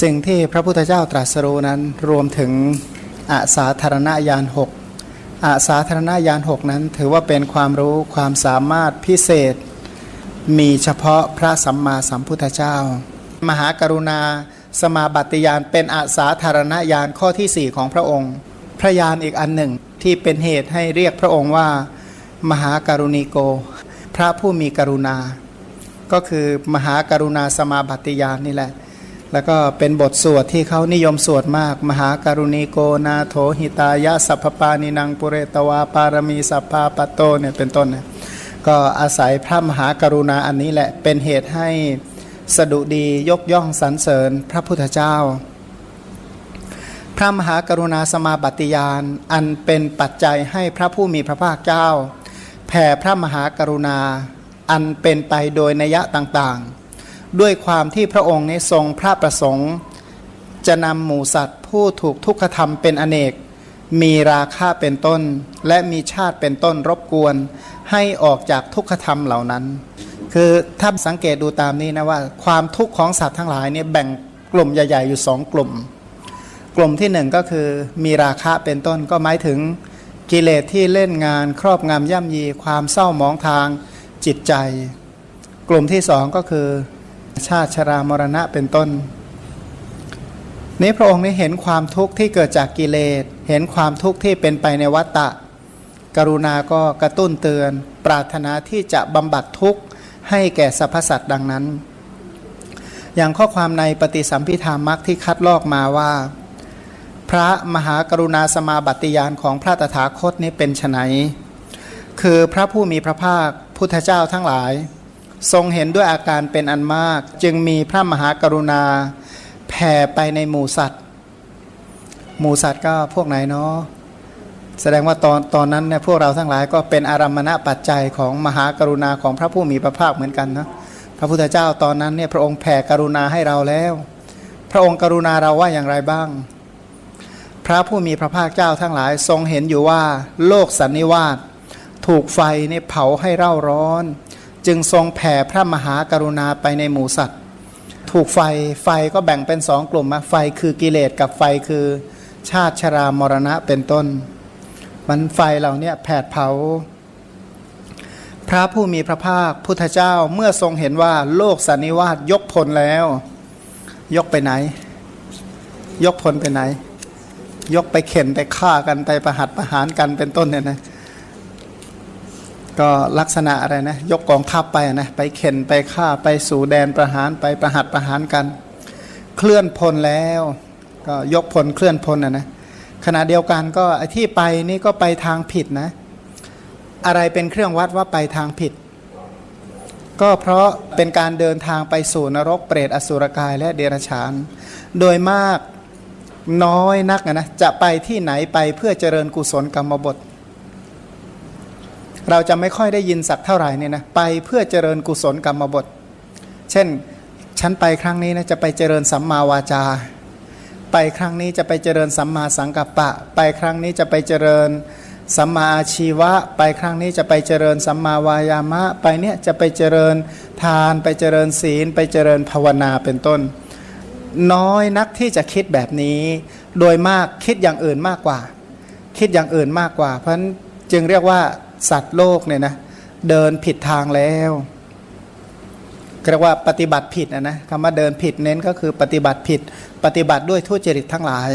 สิ่งที่พระพุทธเจ้าตรัสรู้นั้นรวมถึงอาสาธารณญาณหกอาสาธารณญาณหกนั้น ถือว่าเป็นความรู้ความสามารถพิเศษ มีเฉพาะพระสัมมาสัมพุทธเจ้า มหากรุณาสมาบัติญาณเป็นอาสาธารณญาณข้อที่สี่ของพระองค์ พระญาณอีกอันหนึ่งที่เป็นเหตุให้เรียกพระองค์ว่า มหาการุณิโก พระผู้มีกรุณา ก็คือมหากรุณาสมาบัติญาณนี่แหละ แล้วก็เป็นบทสวดที่เขานิยมสวดมาก มหาการุณิโกนาโถหิตายะสัพพปานินังปุเรตวาปารมีสัพพาปโตเนี่ยเป็นต้นนะก็อาศัยพระมหากรุณาอันนี้แหละเป็นเหตุให้สดุดียกย่องสรรเสริญพระพุทธเจ้า พระมหากรุณาสมาบัติญาณอันเป็นปัจจัยให้พระผู้มีพระภาคเจ้า แผ่พระมหากรุณาอันเป็นไปโดยนัยะต่างๆ ด้วยความที่พระองค์นี้ทรงพระประสงค์ จะนำหมูสัตว์ผู้ถูกทุกขธรรมเป็นอเนก มีราคาเป็นต้น และมีชาติเป็นต้นรบกวน ให้ออกจากทุกขธรรมเหล่านั้น คือถ้าสังเกตดูตามนี้นะว่า ความทุกข์ของสัตว์ทั้งหลายเนี่ยแบ่งกลุ่มใหญ่ๆอยู่สองกลุ่ม กลุ่มที่หนึ่งก็คือมีราคะเป็นต้นก็หมายถึงกิเลสที่เล่นงานครอบงำย่ำยีความเศร้าหมองทางจิตใจ กลุ่มที่สองก็คือ ชาติชรามรณะเป็นต้น นี้พระองค์นี้เห็นความทุกข์ที่เกิดจากกิเลส เห็นความทุกข์ที่เป็นไปในวัฏฏะกรุณาก็กระตุ้นเตือน ปรารถนาที่จะบำบัดทุกข์ให้แก่สรรพสัตว์ดังนั้น อย่างข้อความในปฏิสัมพิธามักที่คัดลอกมาว่า พระมหากรุณาสมาบัติยานของพระตถาคตนี้เป็นไนคือพระผู้มีพระภาคพุทธเจ้าทั้งหลาย ทรงเห็นด้วยอาการเป็นอันมาก จึงมีพระมหากรุณาแผ่ไปในหมู่สัตว์ หมู่สัตว์ก็พวกไหนเนาะแสดงว่าตอนตอนนั้นเนี่ยพวกเราทั้งหลายก็เป็นอารัมมณะปัจจัยของมหากรุณาของพระผู้มีพระภาคเหมือนกันนะพระพุทธเจ้าตอนนั้นเนี่ยพระองค์แผ่กรุณาให้เราแล้ว พระองค์กรุณาเราว่าอย่างไรบ้าง พระผู้มีพระภาคเจ้าทั้งหลายทรงเห็นอยู่ว่า โลกสันนิวาสถูกไฟเนี่ยเผาให้เร่าร้อน จึงทรงแผ่พระมหากรุณาไปในหมู่สัตว์ ถูกไฟไฟก็แบ่งเป็นสองกลุ่มนะไฟคือกิเลสกับไฟคือชาติชรามรณะเป็นต้น มันไฟเหล่านี้แผดเผา พระผู้มีพระภาคพุทธเจ้าเมื่อทรงเห็นว่าโลกสันนิวาสยกพลแล้ว ยกไปไหน ยกพลไปไหน ยกไปเข็นไปฆ่ากันไปประหัตประหารกันเป็นต้นเนี่ยนะ ก็ลักษณะอะไรนะยกกองทัพไปนะไปเข็นไปฆ่าไปสู่แดนประหารไปประหัตประหารกัน เคลื่อนพลแล้ว ก็ยกพลเคลื่อนพลนะนะขณะเดียวกันก็ไอ้ที่ไปนี่ก็ไปทางผิดนะ อะไรเป็นเครื่องวัดว่าไปทางผิด ก็เพราะเป็นการเดินทางไปสู่นรกเปรตอสุรกายและเดรัจฉาน โดยมากน้อยนักนะจะไปที่ไหนไปเพื่อเจริญกุศลกรรมบท เราจะไม่ค่อยได้ยินสักเท่าไหร่เนี่ยนะไปเพื่อเจริญกุศลกรรมบท เช่น ฉันไปครั้งนี้นะจะไปเจริญสัมมาวาจา ไปครั้งนี้จะไปเจริญสัมมาสังกัปปะ ไปครั้งนี้จะไปเจริญสัมมาอาชีวะ ไปครั้งนี้จะไปเจริญสัมมาวายามะ ไปเนี่ยจะไปเจริญทาน ไปเจริญศีล ไปเจริญภาวนาเป็นต้น น้อยนักที่จะคิดแบบนี้ โดยมากคิดอย่างอื่นมากกว่า คิดอย่างอื่นมากกว่า เพราะฉะนั้นจึงเรียกว่า สัตว์โลกเนี่ยนะเดินผิดทางแล้วเรียกว่าปฏิบัติผิดนะนะคำว่าเดินผิดเน้นก็คือปฏิบัติผิด ปฏิบัติด้วยทุจริตทั้งหลาย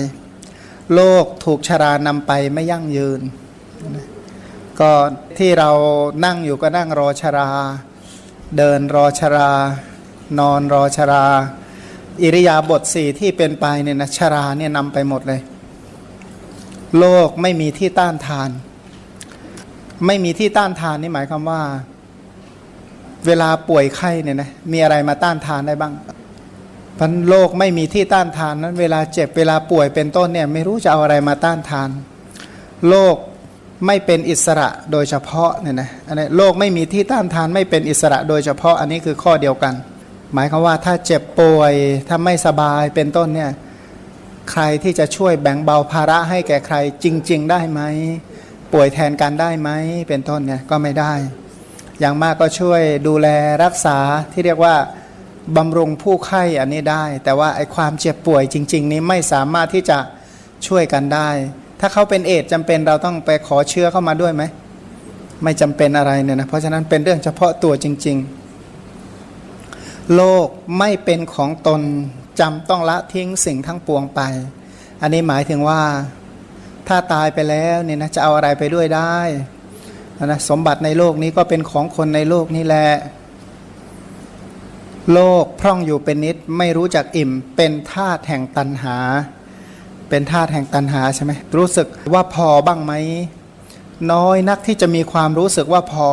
โลกถูกชรานำไปไม่ยั่งยืน ก็ที่เรานั่งอยู่ก็นั่งรอชรา เดินรอชรา นอนรอชรา อิริยาบถสี่ที่เป็นไปเนี่ยนะชราเนี่ยนำไปหมดเลย โลกไม่มีที่ต้านทาน ไม่มีที่ต้านทานนี่หมายความว่า เวลาป่วยไข้เนี่ยนะมีอะไรมาต้านทานได้บ้างพันโลกไม่มีที่ต้านทานนั้น เวลาเจ็บเวลาป่วยเป็นต้นเนี่ยไม่รู้จะเอาอะไรมาต้านทาน โลกไม่เป็นอิสระโดยเฉพาะเนี่ยนะอันนี้โลกไม่มีที่ต้านทานไม่เป็นอิสระโดยเฉพาะอันนี้คือข้อเดียวกัน หมายความว่าถ้าเจ็บป่วยถ้าไม่สบายเป็นต้นเนี่ยใครที่จะช่วยแบ่งเบาภาระให้แก่ใครจริง ๆ ได้ไหม ป่วยแทนกันได้ไหมเป็นต้นเนี่ยก็ไม่ได้ อย่างมากก็ช่วยดูแลรักษาที่เรียกว่าบำรุงผู้ไข้อันนี้ได้ แต่ว่าไอ้ความเจ็บป่วยจริง ๆ นี้ไม่สามารถที่จะช่วยกันได้ ถ้าเขาเป็นเอดส์จำเป็นเราต้องไปขอเชื้อเข้ามาด้วยไหมไม่จำเป็นอะไรเนี่ยนะเพราะฉะนั้นเป็นเรื่องเฉพาะตัวจริง ๆ โลกไม่เป็นของตนจำต้องละทิ้งสิ่งทั้งปวงไป อันนี้หมายถึงว่า ถ้าตายไปแล้วเนี่ยนะจะเอาอะไรไปด้วยได้นะสมบัติในโลกนี้ก็เป็นของคนในโลกนี้แหละโลกพร่องอยู่เป็นนิดไม่รู้จักอิ่มเป็นธาตุแห่งตันหา เป็นธาตุแห่งตันหาใช่ไหมรู้สึกว่าพอบ้างไหมน้อยนักที่จะมีความรู้สึกว่าพอ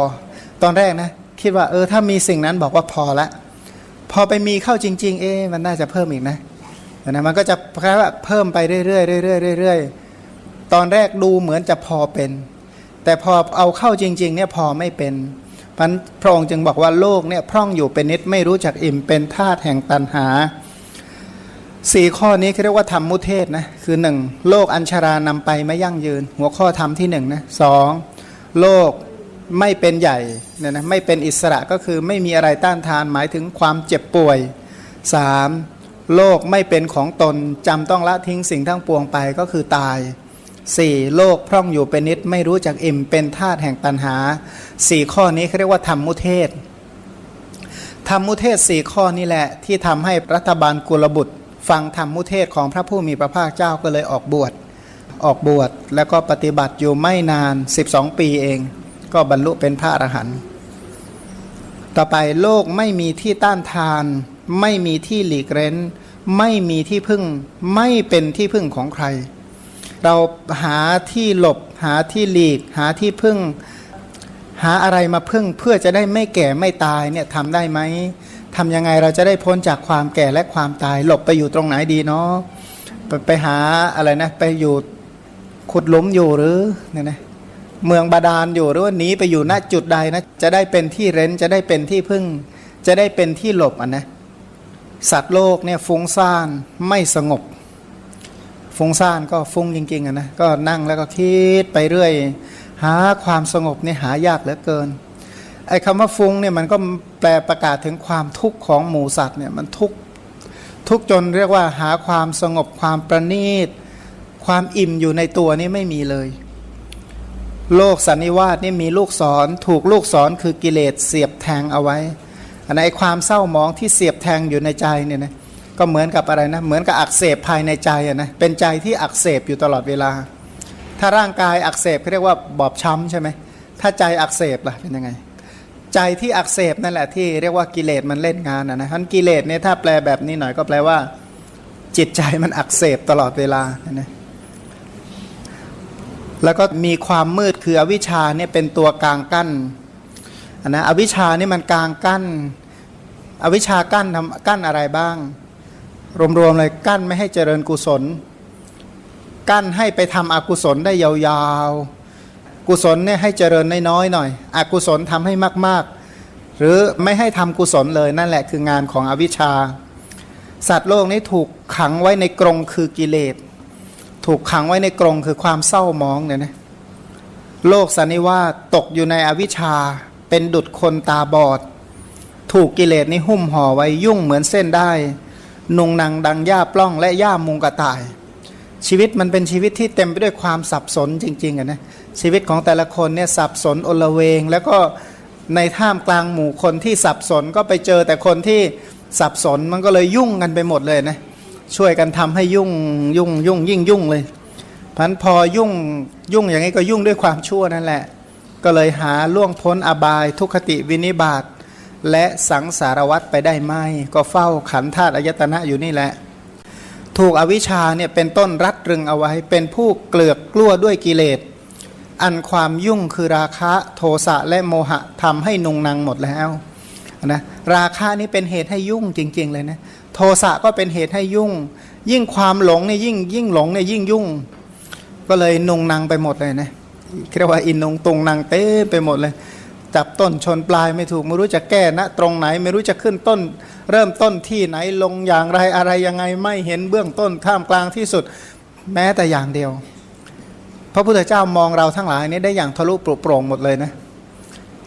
ตอนแรกนะ คิดว่าเออถ้ามีสิ่งนั้นบอกว่าพอละ พอไปมีเข้าจริง ๆ เอ๊มันน่าจะเพิ่มอีกนะนะมันก็จะแค่ว่าเพิ่มไปเรื่อยๆเรื่อยๆเรื่อยๆ ตอนแรกดูเหมือนจะพอเป็น แต่พอเอาเข้าจริงๆเนี่ยพอไม่เป็นพันพระองค์จึงบอกว่าโลกเนี่ยพร่องอยู่เป็นนิดไม่รู้จักอิ่มเป็นธาตุแห่งตันหาสี่ข้อนี้เขาเรียกว่าธรรมมุเทศนะคือหนึ่งโลกอัญชารานำไปไม่ยั่งยืน หัวข้อธรรมที่หนึ่งนะสองโลกไม่เป็นใหญ่เนี่ยนะไม่เป็นอิสระก็คือไม่มีอะไรต้านทานหมายถึงความเจ็บป่วย 3. โลกไม่เป็นของตนจำต้องละทิ้งสิ่งทั้งปวงไปก็คือตาย 4. โลกพร่องอยู่เป็นนิดไม่รู้จักอิ่มเป็นธาตุแห่งตันหา 4 ข้อนี้เขาเรียกว่าธรรมมุเทศธรรมมุเทศสี่ข้อนี้แหละ ที่ทำให้รัฐบาลกุลบุตร ฟังธรรมมุเทศของพระผู้มีพระภาคเจ้าก็เลยออกบวชออกบวชแล้วก็ปฏิบัติอยู่ไม่นาน 12 ปีเอง ก็บรรลุเป็นพระอรหันต์ต่อไปโลกไม่มีที่ต้านทาน ไม่มีที่หลีกเร้น ไม่มีที่พึ่ง ไม่เป็นที่พึ่งของใคร เราหาที่หลบ หาที่หลีก หาที่พึ่ง หาอะไรมาพึ่งเพื่อจะได้ไม่แก่ไม่ตายเนี่ยทำได้ไหมทำยังไงเราจะได้พ้นจากความแก่และความตาย หลบไปอยู่ตรงไหนดีเนาะไปไปหาอะไรนะไปอยู่ขุดหลุมอยู่หรือเนี่ยนะเมืองบาดาลอยู่หรือว่าหนีไปอยู่ณจุดใดนะจะได้เป็นที่เร้นจะได้เป็นที่พึ่ง จะได้เป็นที่หลบอะนะสัตว์โลกเนี่ยฟุ้งซ่านไม่สงบ ฟุ้งซ่านก็ฟุ้งจริงๆนะก็นั่งแล้วก็คิดไปเรื่อย หาความสงบนี่หายากเหลือเกินไอ้คำว่าฟุ้งเนี่ยมันก็แปลประกาศถึงความทุกข์ของหมูสัตว์เนี่ยมันทุกข์ทุกจนเรียกว่าหาความสงบความประณีต ความอิ่มอยู่ในตัวนี่ไม่มีเลย โลกสันนิวาสนี่มีลูกศรถูกลูกศรคือกิเลสเสียบแทงเอาไว้อันในความเศร้าหมองที่เสียบแทงอยู่ในใจเนี่ยนะ ก็เหมือนกับอะไรนะ เหมือนกับอักเสบภายในใจอะนะ เป็นใจที่อักเสบอยู่ตลอดเวลา ถ้าร่างกายอักเสบเขาเรียกว่าบอบช้ำใช่ไหม ถ้าใจอักเสบล่ะเป็นยังไง ใจที่อักเสบนั่นแหละที่เรียกว่ากิเลสมันเล่นงานนะนะท่านกิเลสเนี่ยถ้าแปลแบบนี้หน่อยก็แปลว่า จิตใจมันอักเสบตลอดเวลานะแล้วก็มีความมืดคืออวิชชาเนี่ยเป็นตัวกลางกั้นอนนะอวิชชานี่มันกลางกั้น อวิชชากั้นทำกั้นอะไรบ้าง รวมๆเลยกั้นไม่ให้เจริญกุศล กั้นให้ไปทำอกุศลได้ยาวๆ กุศลเนี่ยให้เจริญน้อยๆหน่อย อกุศลทำให้มากๆ หรือไม่ให้ทำกุศลเลยนั่นแหละคืองานของอวิชชา สัตว์โลกนี้ถูกขังไว้ในกรงคือกิเลส ถูกขังไว้ในกรงคือความเศร้ามองเนี่ยนะโลกสันนิวาตกอยู่ในอวิชชาเป็นดุดคนตาบอด ถูกกิเลสนี้หุ้มห่อไว้ยุ่งเหมือนเส้นได้ นุงนางดังหญ้าปล้องและหญ้ามุงกระต่าย ชีวิตมันเป็นชีวิตที่เต็มไปด้วยความสับสนจริงๆอะนะชีวิตของแต่ละคนเนี่ยสับสนอลเวง แล้วก็ในท่ามกลางหมู่คนที่สับสนก็ไปเจอแต่คนที่สับสนมันก็เลยยุ่งกันไปหมดเลยนะช่วยกันทำให้ยุ่งยุ่งยุ่งยิ่งยุ่งเลยพันพอยุ่งยุ่งอย่างนี้ก็ยุ่งด้วยความชั่วนั่นแหละ ก็เลยหาล่วงพ้นอบายทุกขติวินิบาต และสังสารวัตรไปได้ไหมก็เฝ้าขันธาตุอายตนะอยู่นี่แหละ ถูกอวิชชาเนี่ยเป็นต้นรัดรึงเอาไว้ เป็นผู้เกลือกกลั้วด้วยกิเลส อันความยุ่งคือราคะโทสะและโมหะทำให้นุงนางหมดแล้วนะราคะนี่เป็นเหตุให้ยุ่งจริง ๆ เลยนะโทสะก็เป็นเหตุให้ยุ่ง ยิ่งความหลงเนี่ยยิ่งยิ่งหลงเนี่ยยิ่งยุ่ง ก็เลยนุงนางไปหมดเลยนะเรียกว่าอินนงตุงนางเต้ไปหมดเลย จับต้นชนปลายไม่ถูก ไม่รู้จะแก้นะตรงไหนไม่รู้จะขึ้นต้น เริ่มต้นที่ไหนลงอย่างไรอะไรยังไงไม่เห็นเบื้องต้นท่ามกลางที่สุดแม้แต่อย่างเดียว พระพุทธเจ้ามองเราทั้งหลายนี้ได้อย่างทะลุปลุกโปร่งหมดเลยนะ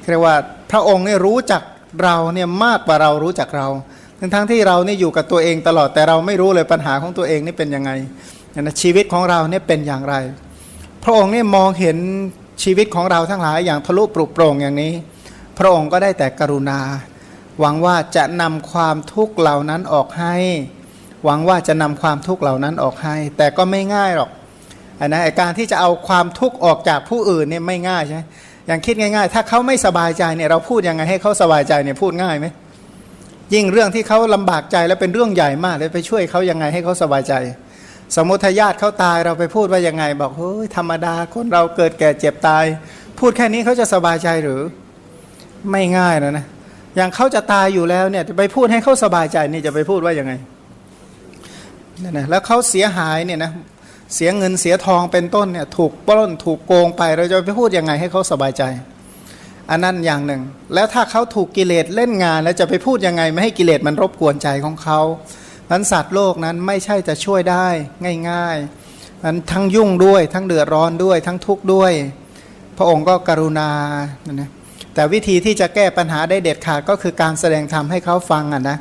เรียกว่าพระองค์เนี่ยรู้จักเราเนี่ยมากกว่าเรารู้จักเราทั้งทั้งที่เรานี่อยู่กับตัวเองตลอดแต่เราไม่รู้เลยปัญหาของตัวเองนี่เป็นยังไงนะชีวิตของเราเนี่ยเป็นอย่างไร พระองค์เนี่ยมองเห็น ชีวิตของเราทั้งหลายอย่างทะลุปรุโปร่งอย่างนี้ พระองค์ก็ได้แต่กรุณา หวังว่าจะนำความทุกข์เหล่านั้นออกให้ หวังว่าจะนำความทุกข์เหล่านั้นออกให้ แต่ก็ไม่ง่ายหรอกอันนะการที่จะเอาความทุกข์ออกจากผู้อื่นเนี่ยไม่ง่ายใช่ไหมอย่างคิดง่าย ๆ ถ้าเขาไม่สบายใจเนี่ยเราพูดยังไงให้เขาสบายใจเนี่ยพูดง่ายไหมยิ่งเรื่องที่เขาลำบากใจแล้วเป็นเรื่องใหญ่มากเลยไปช่วยเขายังไงให้เขาสบายใจ สมมติทายาทเขาตายเราไปพูดว่ายังไง บอกเฮ้ยธรรมดาคนเราเกิดแก่เจ็บตาย พูดแค่นี้เขาจะสบายใจหรือ ไม่ง่ายนะนะอย่างเขาจะตายอยู่แล้วเนี่ยจะไปพูดให้เขาสบายใจนี่จะไปพูดว่ายังไงนั่นนะแล้วเขาเสียหายเนี่ยนะเสียเงินเสียทองเป็นต้นเนี่ยถูกปล้นถูกโกงไปเราจะไปพูดยังไงให้เขาสบายใจ อันนั้นอย่างหนึ่ง แล้วถ้าเขาถูกกิเลสเล่นงาน แล้วจะไปพูดยังไง ไม่ให้กิเลสมันรบกวนใจของเขา นั้นสัตว์โลกนั้นไม่ใช่จะช่วยได้ง่ายๆนั้นทั้งยุ่งด้วยทั้งเดือดร้อนด้วยทั้งทุกข์ด้วย พระองค์ก็กรุณานะแต่วิธีที่จะแก้ปัญหาได้เด็ดขาดก็คือการแสดงธรรมให้เขาฟังอะนะ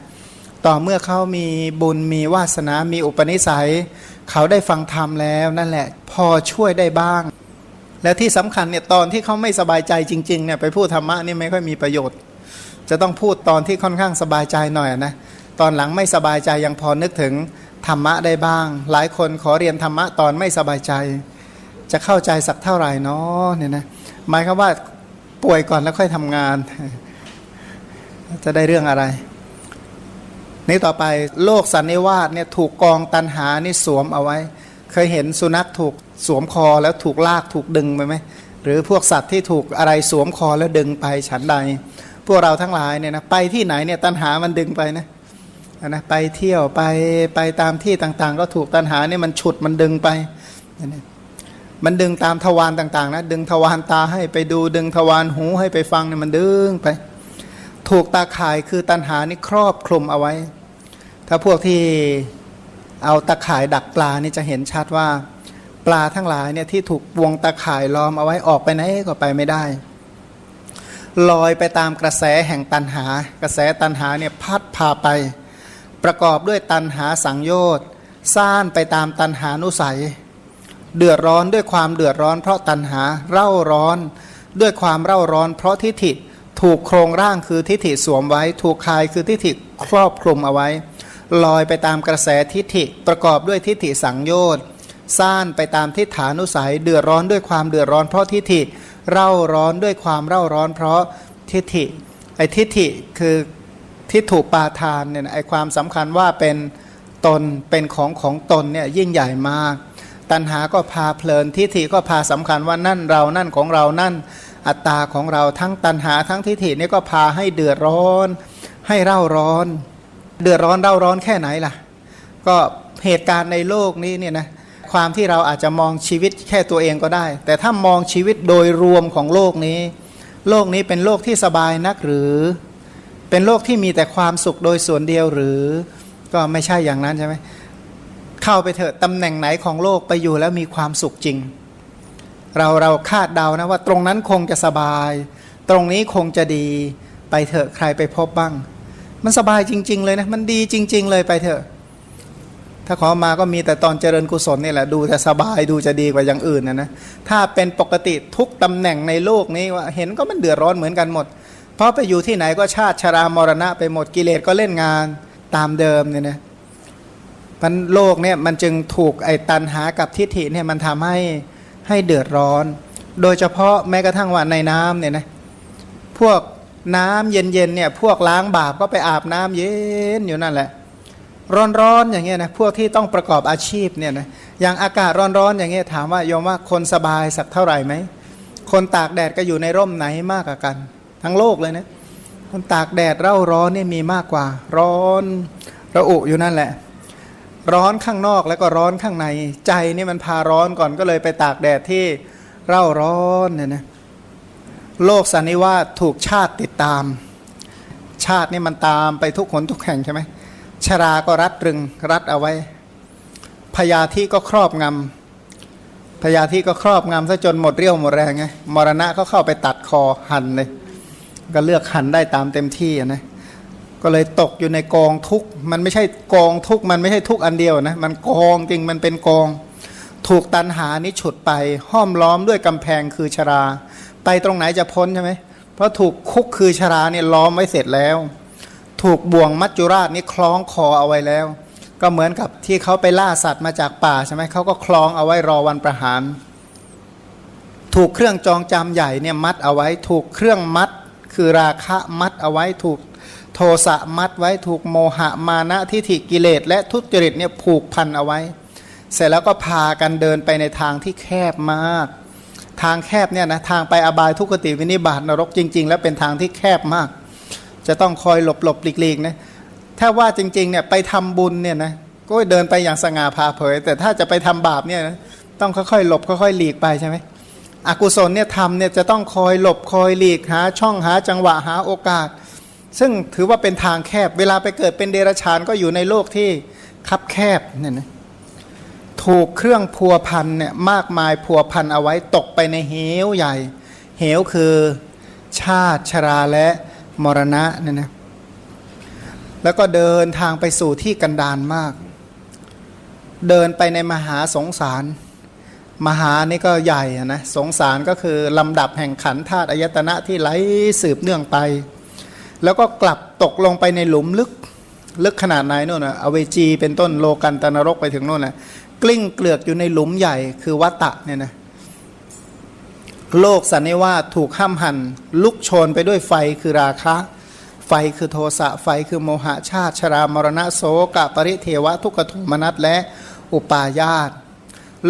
ต่อเมื่อเขามีบุญมีวาสนา มีอุปนิสัย เขาได้ฟังธรรมแล้วนั่นแหละ พอช่วยได้บ้าง และที่สำคัญเนี่ยตอนที่เขาไม่สบายใจจริงๆเนี่ยไปพูดธรรมะนี่ไม่ค่อยมีประโยชน์ จะต้องพูดตอนที่ค่อนข้างสบายใจหน่อยนะ ตอนหลังไม่สบายใจยังพอนึกถึงธรรมะได้บ้าง หลายคนขอเรียนธรรมะตอนไม่สบายใจ จะเข้าใจสักเท่าไหร่นาะเนี่ยนะหมายควาว่าป่วยก่อนแล้วค่อยทำงาน จะได้เรื่องอะไร นี่ต่อไปโลกสันนิวาสเนี่ยถูกกองตันหานี่สวมเอาไว้ เคยเห็นสุนัขถูกสวมคอแล้วถูกลากถูกดึงไปไหมหรือพวกสัตว์ที่ถูกอะไรสวมคอแล้วดึงไปฉันใด พวกเราทั้งหลายเนี่ยนะไปที่ไหนเนี่ยตันหามันดึงไปนะ นะไปเที่ยวไปไปตามที่ต่างๆ ก็ถูกตันหาเนี่ยมันฉุดมันดึงไปนะมันดึงตามทวารต่างๆนะดึงทวารตาให้ไปดูดึงทวารหูให้ไปฟังเนี่ยมันดึงไป ถูกตาข่ายคือตันหานี่ครอบคลุมเอาไว้ ถ้าพวกที่เอาตาข่ายดักปลานี่จะเห็นชัดว่า ปลาทั้งหลายเนี่ยที่ถูกวงตาข่ายล้อมเอาไว้ออกไปไหนก็ไปไม่ได้ลอยไปตามกระแสแห่งตันหา กระแสตันหาเนี่ยพัดพาไป ประกอบด้วยตันหาสังโยชน์ซ่านไปตามตันหานุสัย เดือดร้อนด้วยความเดือดร้อนเพราะตันหาเร่าร้อน ด้วยความเร่าร้อนเพราะทิฏฐิถูกโครงร่างคือทิฏฐิสวมไว้ ถูกคายคือทิฏฐิครอบคลุมเอาไว้ ลอยไปตามกระแสทิฏฐิประกอบด้วยทิฏฐิสังโยชน์ซ่านไปตามทิฏฐานุสัย เดือดร้อนด้วยความเดือดร้อนเพราะทิฏฐิเร่าร้อนด้วยความเร่าร้อนเพราะทิฏฐิไอ้ทิฏฐิคือ ทิฏฐุปาทานเนี่ยไอความสำคัญว่าเป็นตนเป็นของของตนเนี่ยยิ่งใหญ่มาก ตัณหาก็พาเพลินทิฏฐิก็พาสำคัญว่านั่นเรานั่นของเรานั่นอัตตาของเราทั้งตัณหาทั้งทิฏฐินี่ก็พาให้เดือดร้อน ให้เร่าร้อน เดือดร้อนเร่าร้อนแค่ไหนล่ะ ก็เหตุการณ์ในโลกนี้เนี่ยนะความที่เราอาจจะมองชีวิตแค่ตัวเองก็ได้ แต่ถ้ามองชีวิตโดยรวมของโลกนี้ โลกนี้เป็นโลกที่สบายนักหรือ เป็นโลกที่มีแต่ความสุขโดยส่วนเดียวหรือ ก็ไม่ใช่อย่างนั้นใช่ไหมเข้าไปเถอะตำแหน่งไหนของโลกไปอยู่แล้วมีความสุขจริง เราเราคาดเดานะว่าตรงนั้นคงจะสบาย ตรงนี้คงจะดีไปเถอะใครไปพบบ้าง มันสบายจริง ๆ เลยนะมันดีจริง ๆ เลยไปเถอะ ถ้าขอมาก็มีแต่ตอนเจริญกุศลนี่แหละดูแต่สบายดูจะดีกว่าอย่างอื่นนะนะถ้าเป็นปกติทุกตำแหน่งในโลกนี้ว่าเห็นก็มันเดือดร้อนเหมือนกันหมด เพราะไปอยู่ที่ไหนก็ชาติชรามรณะไปหมดกิเลสก็เล่นงานตามเดิมเนี่ยนะมันโลกเนี่ยมันจึงถูกไอ้ตันหากับทิฏฐิเนี่ยมันทำให้ให้เดือดร้อน โดยเฉพาะแม้กระทั่งว่าในน้ำเนี่ยนะพวกน้ำเย็นๆเนี่ยพวกล้างบาปก็ไปอาบน้ำเย็นอยู่นั่นแหละ ร้อนๆอย่างเงี้ยนะพวกที่ต้องประกอบอาชีพเนี่ยนะอย่างอากาศร้อนๆอย่างเงี้ยถามว่าโยมว่าคนสบายสักเท่าไหร่ไหมคนตากแดดก็อยู่ในร่มไหนมากกว่ากัน ทั้งโลกเลยนะคนตากแดดเร่าร้อนเนี่ยมีมากกว่า ร้อนระอุอยู่นั่นแหละ ร้อนข้างนอกแล้วก็ร้อนข้างในใจนี่มันพาร้อนก่อนก็เลยไปตากแดดที่เร่าร้อนเนี่ยนะโลกสันนิวาสถูกชาติติดตาม ชาตินี่มันตามไปทุกคนทุกแห่งใช่ไหมชราก็รัดรึงรัดเอาไว้พยาธิก็ครอบงำพยาธิก็ครอบงำซะจนหมดเรี่ยวหมดแรงไงมรณะก็เข้าไปตัดคอหั่นเลย ก็เลือกหันได้ตามเต็มที่นะก็เลยตกอยู่ในกองทุกมันไม่ใช่กองทุกมันไม่ใช่ทุกอันเดียวนะมันกองจริงมันเป็นกอง ถูกตันหานี้ฉุดไป ห้อมล้อมด้วยกำแพงคือชรา ไปตรงไหนจะพ้นใช่ไหมเพราะถูกคุกคือชราเนี่ยล้อมไว้เสร็จแล้ว ถูกบ่วงมัจจุราชนี่คล้องคอเอาไว้แล้ว ก็เหมือนกับที่เขาไปล่าสัตว์มาจากป่าใช่ไหมเขาก็คล้องเอาไว้รอวันประหาร ถูกเครื่องจองจำใหญ่เนี่ยมัดเอาไว้ ถูกเครื่องมัด คือราคะมัดเอาไว้ถูกโทสะมัดไว้ถูกโมหะมานะทิฏฐิกิเลส และทุจริตเนี่ยผูกพันเอาไว้ เสร็จแล้วก็พากันเดินไปในทางที่แคบมาก ทางแคบเนี่ยนะทางไปอบายทุกขติวินิบาตนรกจริง ๆ แล้วเป็นทางที่แคบมาก จะต้องคอยหลบหลบหลีกหลีกนะถ้าว่าจริงๆเนี่ยไปทำบุญเนี่ยนะก็เดินไปอย่างสง่าผ่าเผย แต่ถ้าจะไปทำบาปเนี่ยนะต้องค่อยๆหลบค่อยๆหลีกไปใช่ไหม อกุศลเนี่ยทำเนี่ยจะต้องคอยหลบคอยหลีกหาช่องหาจังหวะหาโอกาส ซึ่งถือว่าเป็นทางแคบ เวลาไปเกิดเป็นเดรัจฉานก็อยู่ในโลกที่คับแคบเนี่ยนะถูกเครื่องพัวพันเนี่ยมากมายพัวพันเอาไว้ตกไปในเหวใหญ่ เหวคือชาติชราและมรณะเนี่ยนะแล้วก็เดินทางไปสู่ที่กันดานมาก เดินไปในมหาสงสาร มหานี่ก็ใหญ่อะนะสงสารก็คือลำดับแห่งขันธาตุอายตนะที่ไหลสืบเนื่องไป แล้วก็กลับตกลงไปในหลุมลึกลึกขนาดไหนโน่นนะอเวจีเป็นต้นโลกันตนรกไปถึงโน่นนะกลิ้งเกลือกอยู่ในหลุมใหญ่คือวัตตะเนี่ยนะโลกสันนิวาสถูกห้ามหันลุกโชนไปด้วยไฟคือราคะ ไฟคือโทสะไฟคือโมหะชาติ ชรามรณะโสกะปริเทวะทุกขโทมนัสและอุปาญาต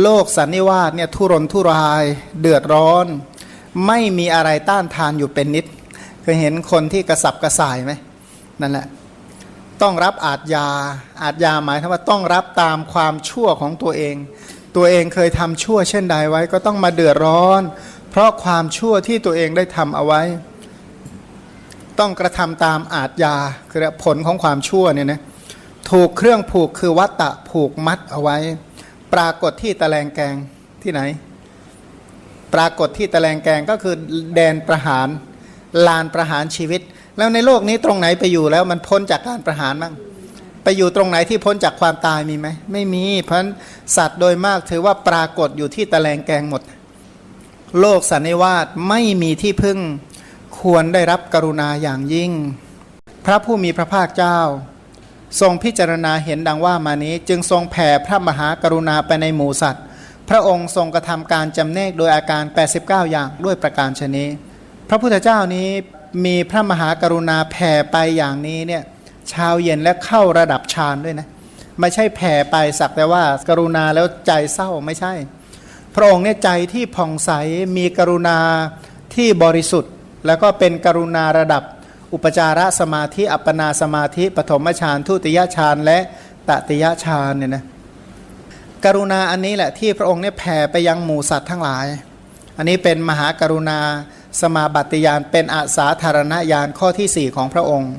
โลกสันนิวาสเนี่ยทุรนทุรายเดือดร้อน ไม่มีอะไรต้านทานอยู่เป็นนิดเคยเห็นคนที่กระสับกระส่ายไหมนั่นแหละต้องรับอาทยาอาทยาหมายถึงว่าต้องรับตามความชั่วของตัวเอง ตัวเองเคยทำชั่วเช่นใดไว้ก็ต้องมาเดือดร้อน เพราะความชั่วที่ตัวเองได้ทำเอาไว้ ต้องกระทำตามอาทยาคือผลของความชั่วเนี่ยนะถูกเครื่องผูกคือวัตตะผูกมัดเอาไว้ ปรากฏที่ตะแลงแกงที่ไหน ปรากฏที่ตะแลงแกงก็คือแดนประหารลานประหารชีวิต แล้วในโลกนี้ตรงไหนไปอยู่แล้วมันพ้นจากการประหารบ้างไปอยู่ตรงไหนที่พ้นจากความตายมีไหมไม่มีเพราะสัตว์โดยมากถือว่าปรากฏอยู่ที่ตะแลงแกงหมด โลกสันนิวาสไม่มีที่พึ่งควรได้รับกรุณาอย่างยิ่ง พระผู้มีพระภาคเจ้า ทรงพิจารณาเห็นดังว่ามานี้ จึงทรงแผ่พระมหากรุณาไปในหมู่สัตว์ พระองค์ทรงกระทำการจำแนกโดยอาการ 89 อย่างด้วยประการชนีพระพุทธเจ้านี้มีพระมหากรุณาแผ่ไปอย่างนี้เนี่ยช้าเย็นและเข้าระดับฌานด้วยนะไม่ใช่แผ่ไปสักแต่ว่ากรุณาแล้วใจเศร้าไม่ใช่ พระองค์เนี่ยใจที่ผ่องใสมีกรุณาที่บริสุทธิ์ แล้วก็เป็นกรุณาระดับ อุปจารสมาธิอัปปนาสมาธิปฐมฌานทุติยฌานและตติยฌานเนี่ยนะกรุณาอันนี้แหละที่พระองค์เนี่ยแผ่ไปยังหมู่สัตว์ทั้งหลาย อันนี้เป็นมหากรุณาสมาบัติยานเป็นอาสาธารณญาณข้อที่ 4 ของพระองค์